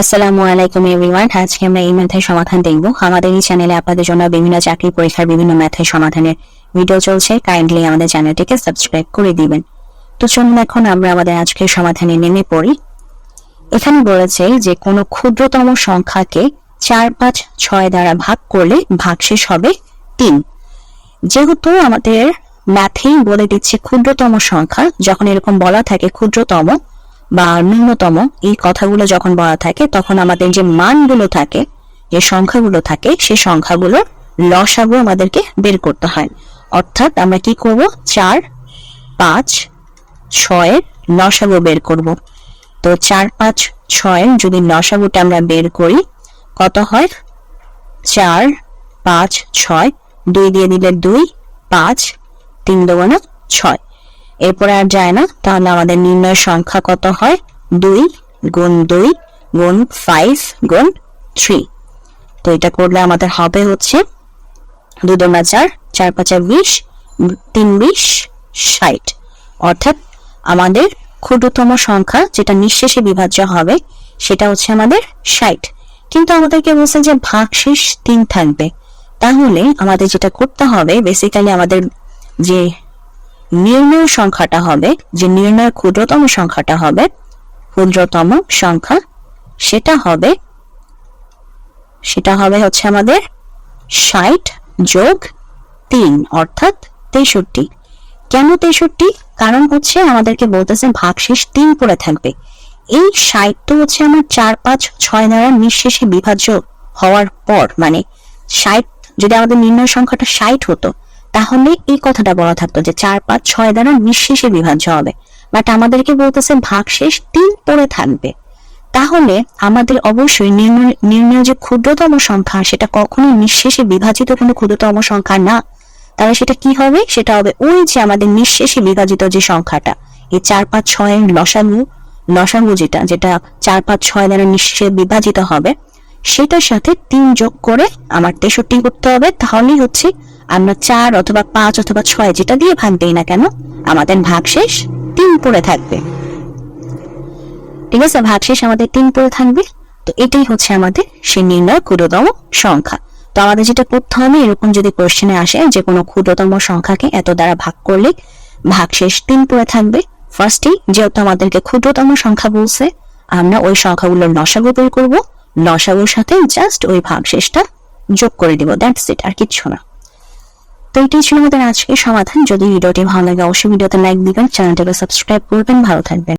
আসসালামু আলাইকুম এভরিওয়ান আজকে আমরা এই ম্যাথের সমাধান দেখব। আমাদের এই চ্যানেলে আপনাদের জন্য বিভিন্ন চাকরি পরীক্ষার বিভিন্ন ম্যাথের সমাধানের ভিডিও চলছে। কাইন্ডলি আমাদের চ্যানেলটিকে সাবস্ক্রাইব করে দিবেন। তো চলুন এখন আমরা আমাদের আজকের সমাধানে নেমে পড়ি। এখানে বলেছে যে কোনো ক্ষুদ্রতম সংখ্যাকে চার, পাঁচ, ছয় দ্বারা ভাগ করলে ভাগশেষ হবে তিন। যেহেতু আমাদের ম্যাথেই বলে দিচ্ছে ক্ষুদ্রতম সংখ্যা, যখন এরকম বলা থাকে ক্ষুদ্রতম বা ন্যূনতম এই কথাগুলো যখন বলা থাকে, তখন আমাদের যে মানগুলো থাকে, যে সংখ্যাগুলো থাকে সেই সংখ্যাগুলোর লসাগু আমাদেরকে বের করতে হয়। অর্থাৎ আমরা কি করব? চার, পাঁচ, ছয়ের লসাগু বের করব। তো চার, পাঁচ, ছয়ের যদি লসাগুটা আমরা বের করি, কত হয়? চার, পাঁচ, ছয়, দুই দিয়ে দিলে দুই, পাঁচ, তিন দুগুণা ছয়। এরপরে আর যায় না, তাহলে আমাদের নির্ণয় সংখ্যা কত হয়? দুই গুণ দুই গুণ ফাইভ গুণ থ্রি তো এটা করলে আমাদের হবে হচ্ছে দুই দুনা চার চার পাঁচা বিশ, তিন বিশ, ষাট। অর্থাৎ আমাদের ক্ষুদ্রতম সংখ্যা যেটা নিঃশেষে বিভাজ্য হবে, সেটা হচ্ছে আমাদের ষাট। কিন্তু আমাদেরকে বলছে যে ভাগশেষ তিন থাকবে। তাহলে আমাদের যেটা করতে হবে বেসিক্যালি আমাদের যে নির্ণয় সংখ্যাটা হবে, যে নির্ণয় ক্ষুদ্রতম সংখ্যাটা হবে, ক্ষুদ্রতম সংখ্যা সেটা হবে সেটা হবে হচ্ছে আমাদের ষাট যোগ তিন, অর্থাৎ তেষট্টি। কেন তেষট্টি? কারণ হচ্ছে আমাদেরকে বলতেছে ভাগশেষ তিন পড়ে থাকবে। এই ষাট তো হচ্ছে আমার চার, পাঁচ, ছয় দ্বারা নিঃশেষে বিভাজ্য হওয়ার পর মানে ষাট, যদি আমাদের নির্ণয় সংখ্যাটা ষাট হতো তাহলে এই কথাটা বলা থাকতো যে চার, পাঁচ, ছয় দ্বারা নিঃশেষে বিভাজ্য হবে। বাট আমাদেরকে বলতেছে ভাগশেষ তিন পড়ে থাকবে। তাহলে আমাদের অবশ্যই নির্ণয় যে ক্ষুদ্রতম সংখ্যা, সেটা কখনোই নিঃশেষে বিভাজিত কোনো ক্ষুদ্রতম সংখ্যা না। তাহলে সেটা কি হবে? সেটা হবে ওই যে আমাদের নিঃশেষে বিভাজিত যে সংখ্যাটা। এই চার, পাঁচ, ছয়ের লসাগু লসাগু যেটা যেটা চার, পাঁচ, ছয় দ্বারা নিঃশেষে বিভাজিত হবে সেটার সাথে তিন যোগ করে আমার তেষট্টি করতে হবে। তাহলেই হচ্ছে আমরা চার অথবা পাঁচ অথবা ছয় যেটা দিয়ে ভাগ দেই না কেন, আমাদের ভাগশেষ তিন পড়ে থাকবে। ঠিক আছে? ভাগশেষ আমাদের তিন পড়ে থাকবে। তো এটাই হচ্ছে আমাদের সে নির্ণয় ক্ষুদ্রতম সংখ্যা। তো আমাদের যেটা করতে হবে, এরকম যদি কোশ্চেনে আসে যে কোনো ক্ষুদ্রতম সংখ্যাকে এত দ্বারা ভাগ করলে ভাগশেষ তিন পড়ে থাকবে। ফার্স্টেই যেহেতু আমাদেরকে ক্ষুদ্রতম সংখ্যা বলছে, আমরা ওই সংখ্যাগুলোর লসাগু বের করব। লসাগুর সাথে জাস্ট ওই ভাগশেষটা যোগ করে দিব দ্যাটস ইট আর কিচ্ছু না। তো এটাই ছিল আমাদের আজকে সমাধান। যদি ভিডিওটি ভালো লাগে, অবশ্যই ভিডিওতে লাইক দিবেন চ্যানেলটাকে সাবস্ক্রাইব করবেন, ভালো থাকবেন।